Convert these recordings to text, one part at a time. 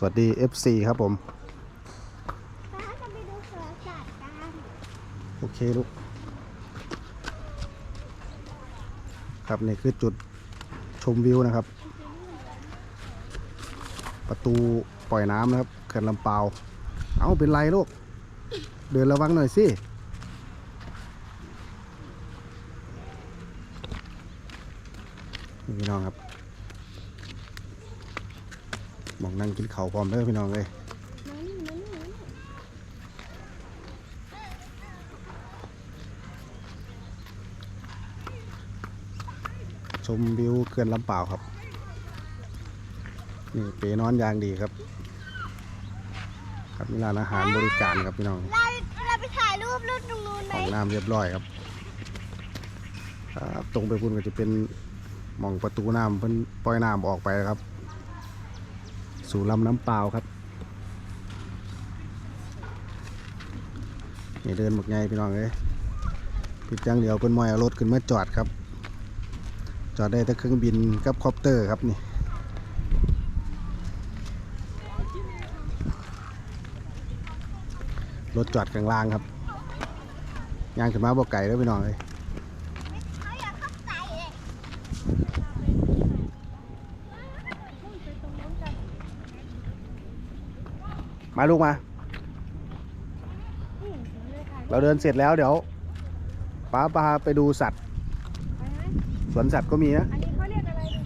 สวัสดี FC ครับผมป้าจะไปดูสวนสัตว์กันโอเคลูกครับนี่คือจุดชมวิวนะครับ ประตูปล่อยน้ำนะครับเขื่อนลำเปาเอาเป็นไรลูก เดินระวังหน่อยสิพี่น้องครับ มองนั่งกินเขาวพร้อมเด้อพี่น้องเลยมานี่มานี่มานี่ชมวิวเขื่อนลำเปาวครับ นี่เปนอนยางดีครับ ครับมีร้านอาหารบริการครับพี่น้องเราเราไปถ่ายรูปรูปตรงนู้นไหมห้องน้ำเรียบร้อยครับครับตรงไปพุ่นก็จะเป็นหมองประตูน้ำเพิ่นปล่อยน้ำออกไปครับ สู่ลำน้ำเปล่าครับนี่เดินหมกไงพี่น้องเอ้ยพิดจังเดียวเพิ่นมอยเอารถขึ้นมาจอดครับ จอดได้แต่เครื่องบินกับคอปเตอร์ครับนี่รถจอดกลางล่างครับย่างขึ้นมาบ่ไก่แล้วพี่น้องเลย เขาอยากเข้าใจเลย มาลูกมานี่เลยค่ะเราเดินเสร็จแล้วเดี๋ยวป้าพาไปดูสัตว์ไปไหมสวนสัตว์ก็มีนะอันนี้เขาเรียกอะไรดี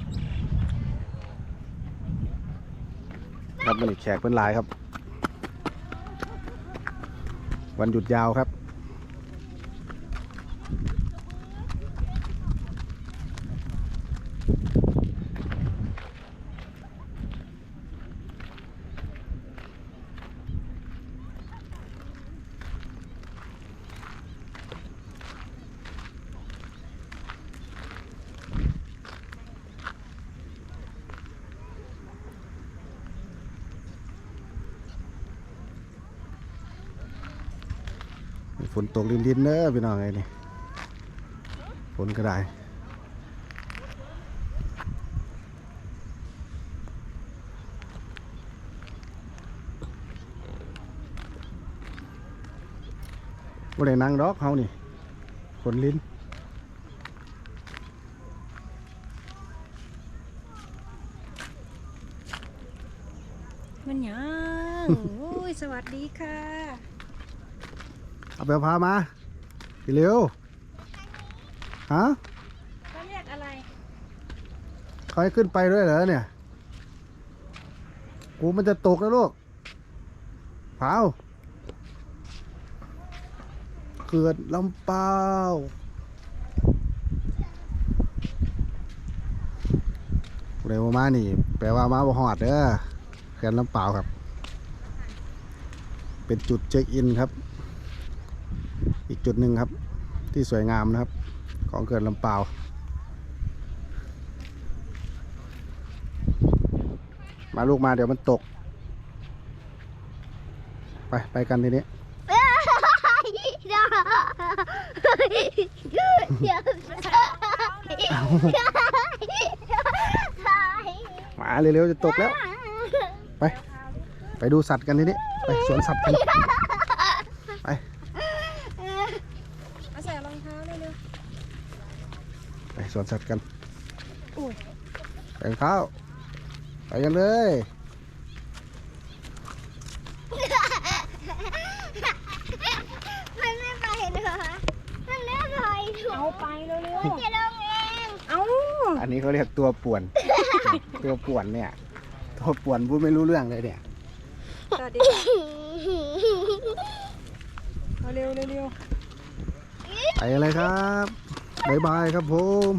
ครับมันอีกแขกเป็นหลายครับ วันหยุดยาวครับ ฝนตกลินๆเนอะพี่น้องไอ้นี่ฝนก็ได้บ่ได้นั่งดอกเฮานี่ฝนลิ้นมันยัง โอ้ย สวัสดีค่ะ เอาไปพามาเร็วฮะเขาเรียกอะไรเขาให้ขึ้นไปด้วยเหรอเนี่ย กูมันจะตกแล้วลูกเผาเกิดลำเปล่าเร็วมานี่ แปลว่ามาบ่หอดเด้อเขื่อนลำเปล่าครับ เป็นจุดเช็คอินครับ อีกจุดหนึ่งครับ ที่สวยงามนะครับ ของเขื่อนลำเปล่ามาลูกมาเดี๋ยวมันตก ไปไปกันทีนี้มาเร็วๆจะตกแล้ว ไป ไปดูสัตว์กันทีนี้ ไปสวนสัตว์กัน ไป มาใส่รองเท้าเร็ว ไปสวนสัตว์กันอุ้ยไปกันข้าวไปกันเลยมันไม่ไปเลยมันไม่ไปหนูๆเอาไปเร็วจะลงเองๆเอาอันนี้เขาเรียกตัวป่วน ตัวป่วนเนี่ย ตัวป่วนพูดไม่รู้เรื่องเลยเนี่ยสวัสดีค่ะเอาเร็วเร็วไปอะไรครับ บ๊ายบายครับผม